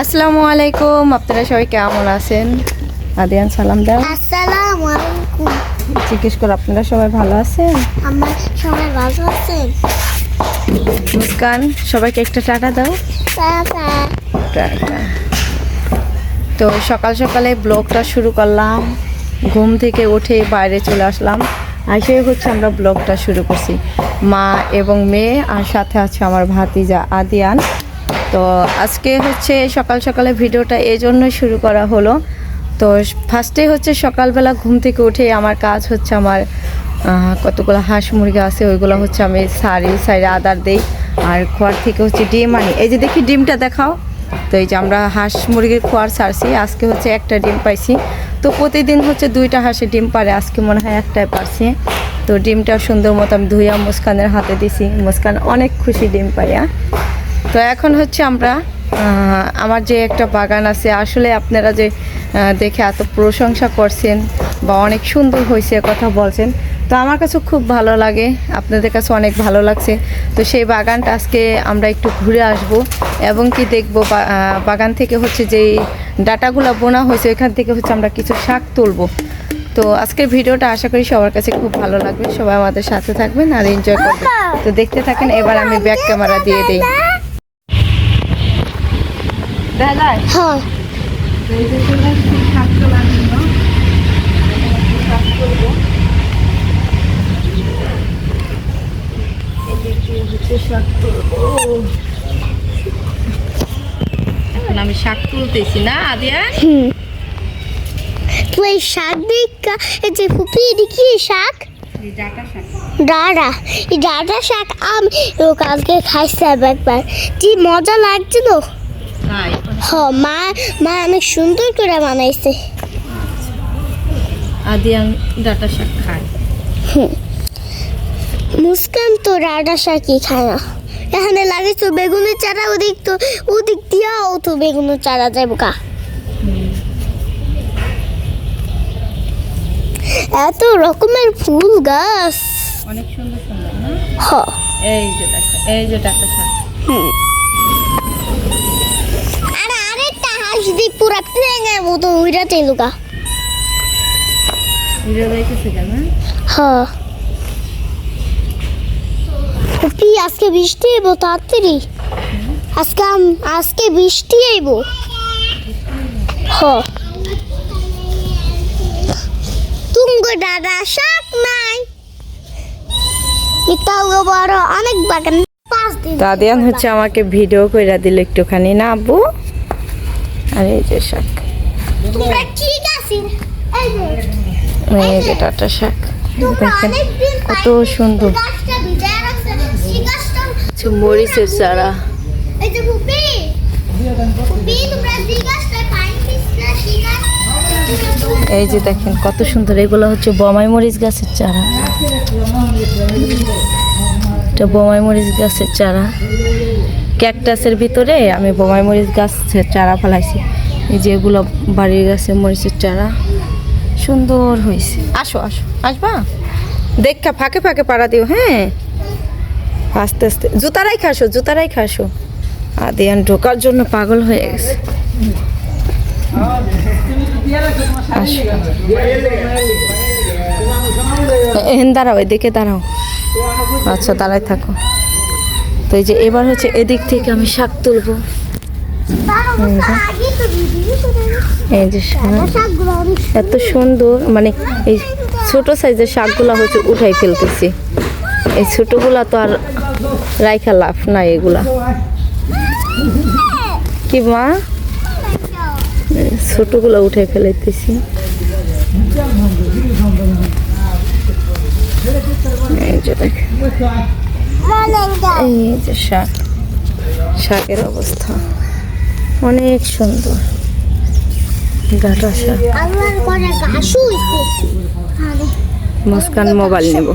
আসসালামু আলাইকুম আপনারা সবাই কেমন আছেন? আদিয়ান সালাম দাও। আসসালামু আলাইকুম। জিজ্ঞেস করে আপনারা সবাই ভালো আছেন? আমার সবাই ভালো আছেন। মুস্কান সবাইকে একটা টাটা দাও। টাটা। তো সকাল সকালে ব্লগটা শুরু করলাম। ঘুম থেকে উঠে বাইরে চলে আসলাম। এসে হচ্ছে আমরা ব্লগটা শুরু করছি। মা এবং মেয়ে আর সাথে আছে আমার ভাতিজা আদিয়ান। তো আজকে হচ্ছে সকাল সকালে ভিডিওটা এই জন্যই শুরু করা হলো। তো ফার্স্টে হচ্ছে সকালবেলা ঘুম থেকে উঠে আমার কাজ হচ্ছে আমার কতগুলো হাঁস মুরগি আছে, ওইগুলো হচ্ছে আমি সারি সাইডে আদার দেই। আর খোয়ার থেকে হচ্ছে ডিম আনি। এই যে দেখি ডিমটা দেখাও। তো এই যে আমরা হাঁস মুরগির খোয়ার ছাড়ছি আজকে হচ্ছে একটা ডিম পাইছি। তো প্রতিদিন হচ্ছে দুইটা হাঁসের ডিম পারে, আজকে মনে হয় একটাই পারছি। তো ডিমটা সুন্দর মতো আমি ধুইয়া মুস্কানের হাতে দিছি। মুস্কান অনেক খুশি ডিম পাইয়া। তো এখন হচ্ছে আমরা আমার যে একটা বাগান আছে আসলে আপনারা যে দেখে এত প্রশংসা করছেন বা অনেক সুন্দর হয়েছে কথা বলছেন তো আমার কাছে খুব ভালো লাগে আপনাদের কাছে অনেক ভালো লাগছে। তো সেই বাগানটা আজকে আমরা একটু ঘুরে আসব এবং কি দেখব বাগান থেকে হচ্ছে যেই ডাটাগুলো বোনা হয়েছে ওইখান থেকে হচ্ছে আমরা কিছু শাক তুলবো। তো আজকের ভিডিওটা আশা করি সবার কাছে খুব ভালো লাগবে সবাই আমাদের সাথে থাকবেন আর এনজয় করবেন। তো দেখতে থাকেন এবার আমি ব্যাক ক্যামেরা দিয়ে দিই। দেখা যায় হ্যাঁ। এখন আমি শাক তুলতেছি না আদিয়া? তুই শাক দেখা এই যে ফুপি শাক? ডাটা এই শাক আমি কালকে খাইছে একবার কি মজা লাগছে তো। তাই হ মা মা অনেক সুন্দর করে বানাইছে। আদিয়ান ডাটা শাক খায়। মুস্কান তো ডাটা শাকই খায় না। এখানে লাগিয়েছো বেগুনের চারা ওদিক তো ওদিক দিয়াও তো বেগুনের চারা যাব কা এত রকমের ফুল গাছ। অনেক সুন্দর সুন্দর না? হ। এই যে দেখো এই যে ডাটা শাক। আর আরেকটা হাঁস দি পুরা প্লেনের মতো উইরা তেলুকা ভিডিও দেখেছে কেন? হ কপি আজকে বৃষ্টি আইব তাড়াতাড়ি। আজকে আজকে বৃষ্টি আইব হ তুমগো দাদা শাক নাই। ইতাও বড় অনেক বাগান পাঁচ দিন। তো আদিয়ান হচ্ছে আমাকে ভিডিও কইরা দিল একটুখানি। না আব্বু? আর এই যে শাক। তোমরা ঠিক আছে। এই যে। এই যে ডাটা শাক। দেখেন কত সুন্দর। কিছু মরিচের চারা। এই যে দেখেন কত সুন্দর। এগুলো হচ্ছে বমাই মরিচ গাছের চারা। এটা বমাই মরিচ গাছের চারা। ক্যাকটাসের ভিতরে আমি বোমাই মরিচ গাছের চারা ফেলাইছি। এই যে এগুলো বাড়ির গাছে মরিচের চারা সুন্দর হয়েছে। আসো আসো, আসবা? দেখা, ফাঁকে ফাঁকে পাড়া দিও হ্যাঁ? আস্তে আস্তে। জুতারাই খাসো জুতারাই খাসো আদিয়ান ঢোকার জন্য পাগল হয়ে গেছে। দাঁড়াও, এদিকে দাঁড়াও। আচ্ছা দাঁড়াই থাকো। তো এই যে এবার হচ্ছে এদিক থেকে আমি শাক তুলবো। এই যে এত সুন্দর মানে এই ছোট সাইজের শাকগুলো হচ্ছে উঠাই ফেলতেছি। এই ছোটগুলা তো আর রাইখা লাভ নাই এগুলা। কি মা? ছোটগুলো উঠাই ফেলাইতেছি। এই যে দেখ এই যে শাক। শাকের অবস্থা। অনেক সুন্দর। শাক। করে মুস্কান মোবাইল নেব।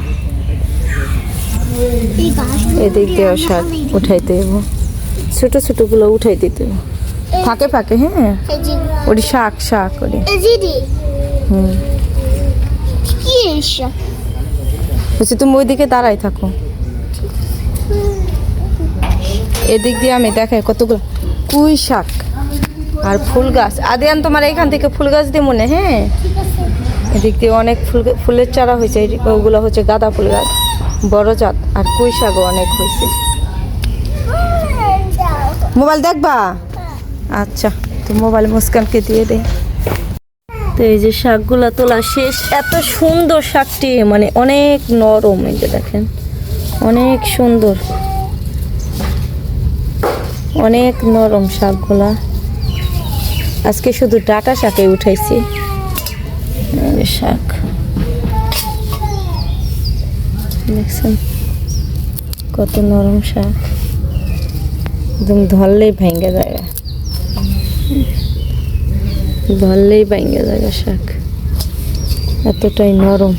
এদিক দিয়েও শাক উঠাইতে দেবো। ছোট ছোটগুলো উঠাই দিতে ফাঁকে ফাঁকে হ্যাঁ? ওটি শাক শাক হুম। শাক? বলছি তুমি ওইদিকে দাঁড়াই থাকো। এদিক দিয়ে আমি দেখাই কতগুলো কুই শাক আর ফুল গাছ। আদিয়ান, তোমার এখান থেকে ফুল গাছ দিয়ে মনে হ্যাঁ? এদিক দিয়ে অনেক ফুল ফুলের চারা হয়েছে ওগুলো হচ্ছে গাঁদা ফুল গাছ, বড় জাত, আর কুই শাকও অনেক হয়েছে। মোবাইল দেখবা? আচ্ছা তো মোবাইল মুস্কানকে দিয়ে দে তো এই যে শাকগুলা তোলা শেষ, এত সুন্দর শাকটি মানে অনেক নরম এই যে দেখেন, অনেক সুন্দর। অনেক নরম শাকগুলা। আজকে শুধু ডাটা শাকে উঠাইছি। শাক। দেখছেন? কত নরম শাক। একদম ধরলেই ভেঙে জায়গা ধরলেই ভেঙে জায়গা শাক। এতটাই নরম।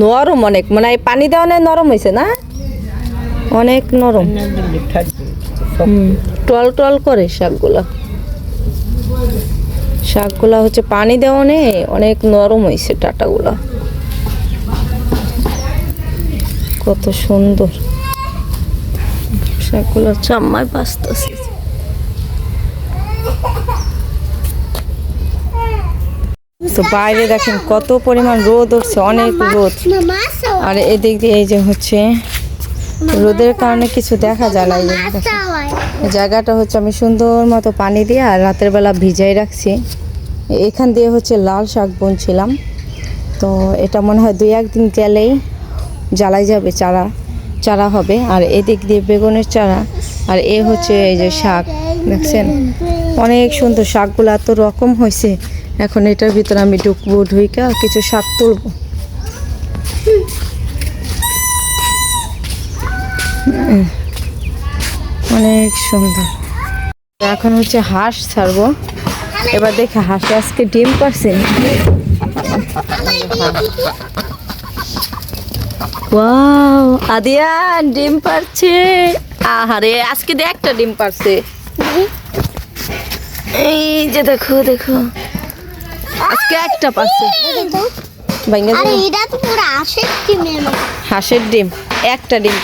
নরম অনেক। মানে পানি দেওয়া নেই, নরম হয়েছে না? অনেক নরম। টল টল করে শাকগুলা। শাকগুলা হচ্ছে পানি দেওয়া নেই, অনেক নরম হয়েছে টাটাগুলা কত সুন্দর। শাকগুলো চাম্মায় বাঁচতেছে। তো বাইরে দেখেন কত পরিমাণ রোদ উঠছে, অনেক রোদ। আর এদিক দিয়ে এই যে হচ্ছে, রোদের কারণে কিছু দেখা যায় না জায়গাটা হচ্ছে আমি সুন্দর মতো পানি দিয়ে আর রাতের বেলা ভিজাই রাখছি। এখান দিয়ে হচ্ছে লাল শাক বুনছিলাম। তো এটা মনে হয় দুই একদিন গেলেই জ্বালাই যাবে, চারা চারা হবে। আর এদিক দিয়ে বেগুনের চারা, আর এ হচ্ছে এই যে শাক, দেখছেন? অনেক সুন্দর শাকগুলো এত রকম হয়েছে। এখন এটার ভিতরে আমি ঢুকবো, ঢুইকা কিছু শাক তুলবো। অনেক সুন্দর। এখন হচ্ছে হাঁস ছাড়বো। এবার দেখে হাঁসে, আজকে ডিম পারছে ওয়াও ডিম পারছে। আহারে, আজকে দেখ একটা ডিম পারছে। এই যে দেখো দেখো। আজকে একটা ভাঙ্গা আরে এটা তো পুরো টিমের মতো। হাঁসের ডিম একটা ডিম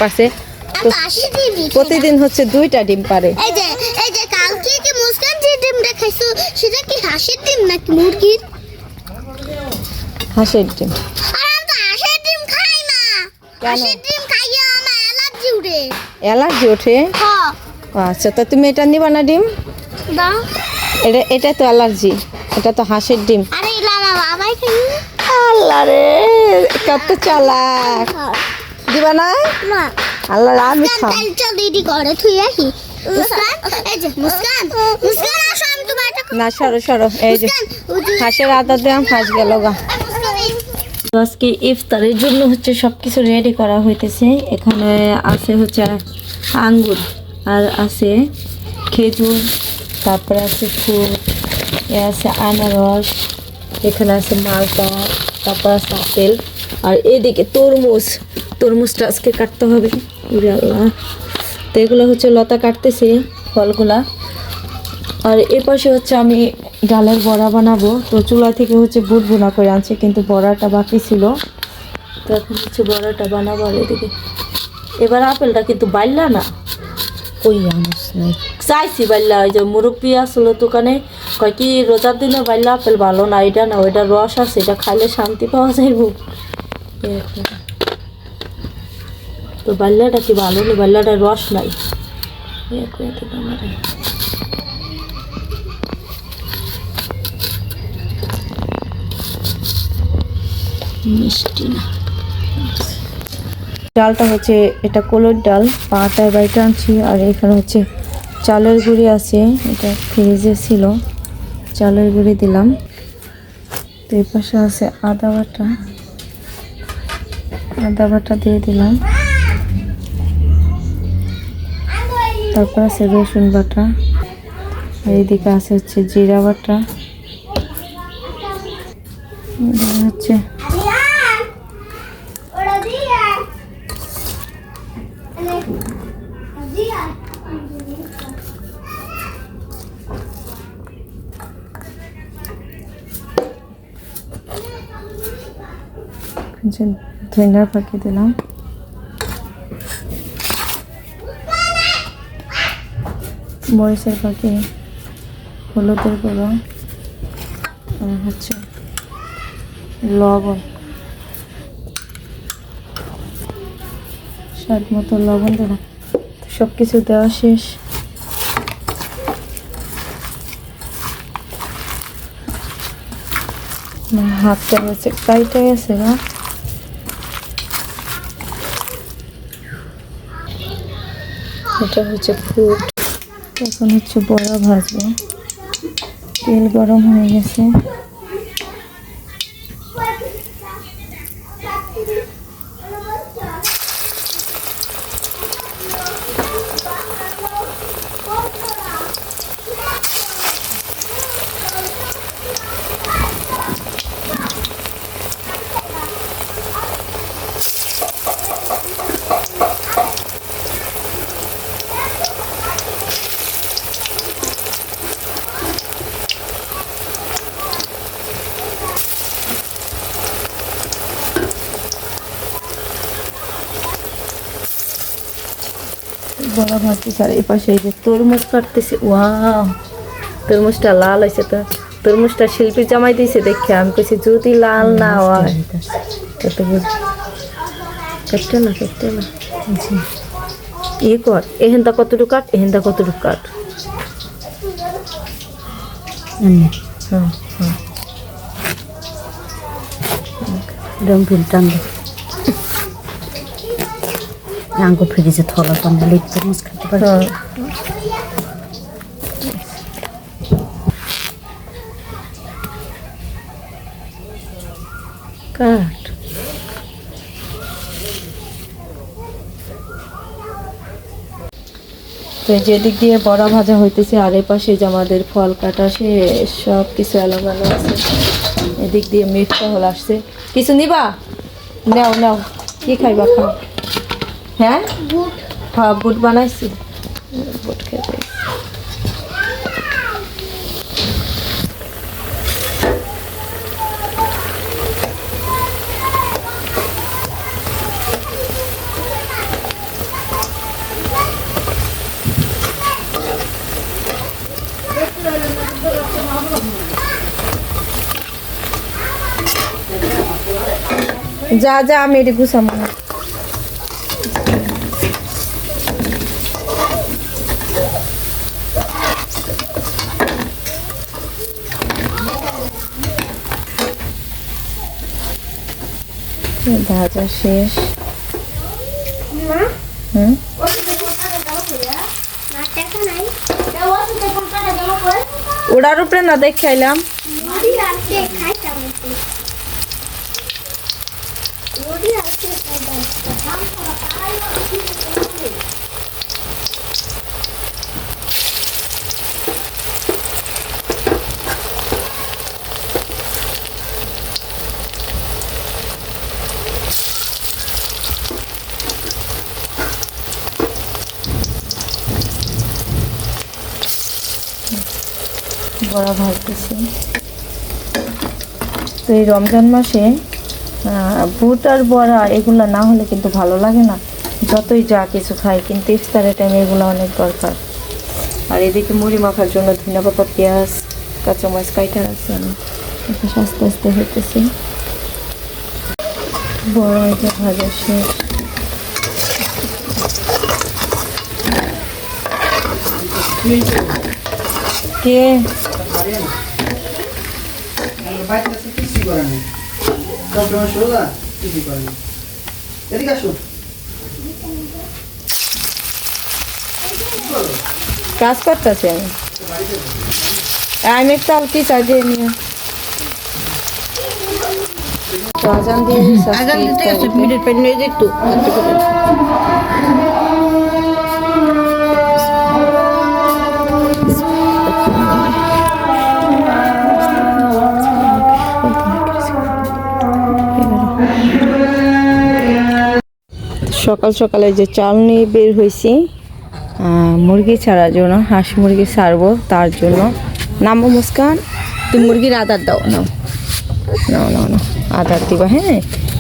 আশের প্রতিদিন হচ্ছে দুইটা ডিম পারে। এই যে এই যে কালকে কি মুস্কান যে ডিমটা খাইছো সেটা কি হাঁসের ডিম নাকি মুরগির? হাঁসের ডিম। আর আমি তো হাঁসের ডিম খাই না। কেন? হাঁসের ডিম খাইয়ে আমার অ্যালার্জি উঠে। অ্যালার্জি ওঠে? হ। আচ্ছা তো তুমি এটা নিবা না ডিম? দাও। এটা এটা তো অ্যালার্জি। এটা তো হাঁসের ডিম। আরে ইলা না বাবাই খাই আল্লাহ রে কত চালাক। দিবা না? না। আল্লাহ রে, আমি খাম। চল দিদি করে তুই আসি। মুস্কান এই যে মুস্কান মুস্কান আসো আমি তোমার না সরো সরো এই যে। হাঁসের আদা দিলাম হাঁস গেল গা। আজকে ইফতারের জন্য হচ্ছে সব কিছু রেডি করা হইতেছে। এখানে আছে হচ্ছে আঙ্গুর আর আছে খেজুর তারপরে আছে ফুল। এ আনারস, এখানে আছে মালটা তারপর আছে আপেল, আর এদিকে তরমুজ। তরমুজটা আজকে কাটতে হবে। তো এগুলো হচ্ছে লতা কাটতেছে, ফলগুলা। আর এ পাশে হচ্ছে আমি ডালের বড়া বানাবো। তো চুলা থেকে হচ্ছে বুট বোনা করে আনছি, কিন্তু বড়াটা বাকি ছিল। তো এখন হচ্ছে বড়াটা বানাবো আর এদিকে। এবার আপেলটা কিন্তু বাইলা না? ওই আনস নাই। চাইছি বাইলা ওই যে মুরব্বী আসলো দোকানে কয়, কি রোজার দিনে বাইলা আপেল ভালো না, এটা না ওইটা রস আছে, এটা খাইলে শান্তি পাওয়া যাইব। তো বাল্লাটা কি ভালো না বাল্লাটা রস নাই। মিষ্টি ডালটা হচ্ছে, এটা কলোর ডাল, পাটায় বাইটা আনছি, আর এখানে হচ্ছে চালের গুঁড়ি আছে, এটা ফ্রিজে ছিল চালের গুঁড়ি দিলাম। তো এই পাশে আছে আদা বাটা। আদা বাটা দিয়ে দিলাম। তারপর আছে রসুন বাটা। এইদিকে আছে হচ্ছে জিরা বাটা। হচ্ছে ধনিয়ার পাখি দিলাম। মরিচের পাখি, হলুদের গুঁড়ো, আর হচ্ছে লবণ। স্বাদ মতো লবণ দিলাম সব কিছু দেওয়া শেষ। হাতটা হচ্ছে কাইটে গেছে না এটা হচ্ছে ফুট এখন হচ্ছে বড়া ভাজবো। তেল গরম হয়ে গেছে বড়া ভাজতেছে আর এই পাশে এই যে তরমুজ কাটতেছে ওয়াও। তরমুজটা লাল হয়েছে তো। তরমুজটা শিল্পী জামাই দিয়েছে দেখে আমি কইছি যদি লাল না হয় কত কাটতে না কাটতে না। ই কর এহেনটা কতটুকু কাট এহেনটা কতটুকু কাট। হ্যাঁ হ্যাঁ। রং ফিলটান আঙ্গু থলা টান লিপ তরমুজ খেতে পারে হ্যাঁ কাট তো যেদিক দিয়ে বড়া ভাজা হইতেছে, আর এই পাশে যে আমাদের ফল কাটা শেষ সব কিছু এলোমেলো আছে। এদিক দিয়ে মিটটা হল আসছে। কিছু নিবা? নাও নাও। কি খাইবা খাও হ্যাঁ? হ্যাঁ বুট বানাইছি। বুট খেতে। যা যা আমি এটি গুছাবো না ভাজা শেষ। হুম? ওড়ার উপরে না দেখ খাইলাম বড়া ভাজতেছি। তো এই রমজান মাসে বুট আর বড়া এগুলো না হলে কিন্তু ভালো লাগে না। যতই যা কিছু খাই, কিন্তু ইফতারের টাইমে এগুলো অনেক দরকার। আর এদিকে মুড়ি মাখার জন্য ধনিয়া পাতা, পেঁয়াজ, কাঁচামরিচ কাইটা রাখছি আমি। আস্তে আস্তে হইতেছি। বড় এটা ভাজা শেষ। কে? বাইরে আছে কিছুই করার নেই কম্পিউটার শুরু না কিছুই করার নেই এদিকে আসো কাজ করতেছি আমি আমি একটা আলতি চাইজে নিয়ে আজান দিয়ে দিছে আজকে ইফতারিতে। মিনিট পেন নিয়ে দেখতো সকাল সকালে যে চাল নিয়ে বের হয়েছি মুরগি ছাড়ার জন্য, হাঁস মুরগি ছাড়বো তার জন্য। নামো মুস্কান, তুমি মুরগির আদার দাও, নাও। নাও নাও নাও, আদার দিবা হ্যাঁ?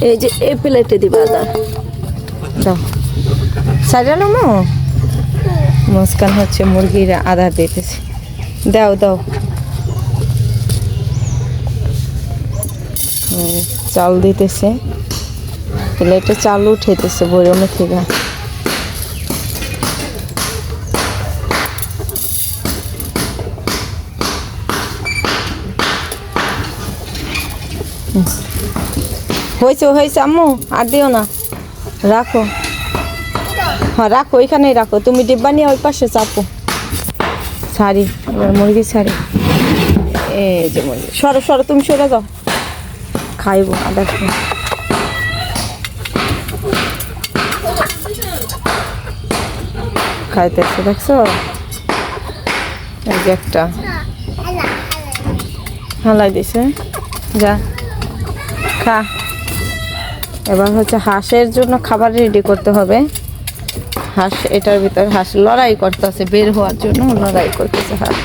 এই যে এই প্লেটে দিবা আদার দাও। সাজানো মো মুস্কান হচ্ছে মুরগির আদার দিতেছে। দাও দাও। চাল দিতেছে। প্লেটে চাল উঠেতেছে বরমে থেকে। হয়েছে হয়েছে, আম্মু, আর দিও না। রাখো। হ্যাঁ রাখো এখানেই রাখো। তুমি ডিব্বা নিয়ে ওই পাশে চাপো। শাড়ি এবার মুরগি শাড়ি এই যে মুরগি। সরো সরো, তুমি সরে যাও। খাইবো, আদা খাইতেছে, দেখছ? এই যে একটা। হালাই দিছে। যা, খা। এবার হচ্ছে হাঁসের জন্য খাবার রেডি করতে হবে। হাঁস, এটার ভিতরে হাঁস লড়াই করতেছে, বের হওয়ার জন্য লড়াই করতেছে হাঁস।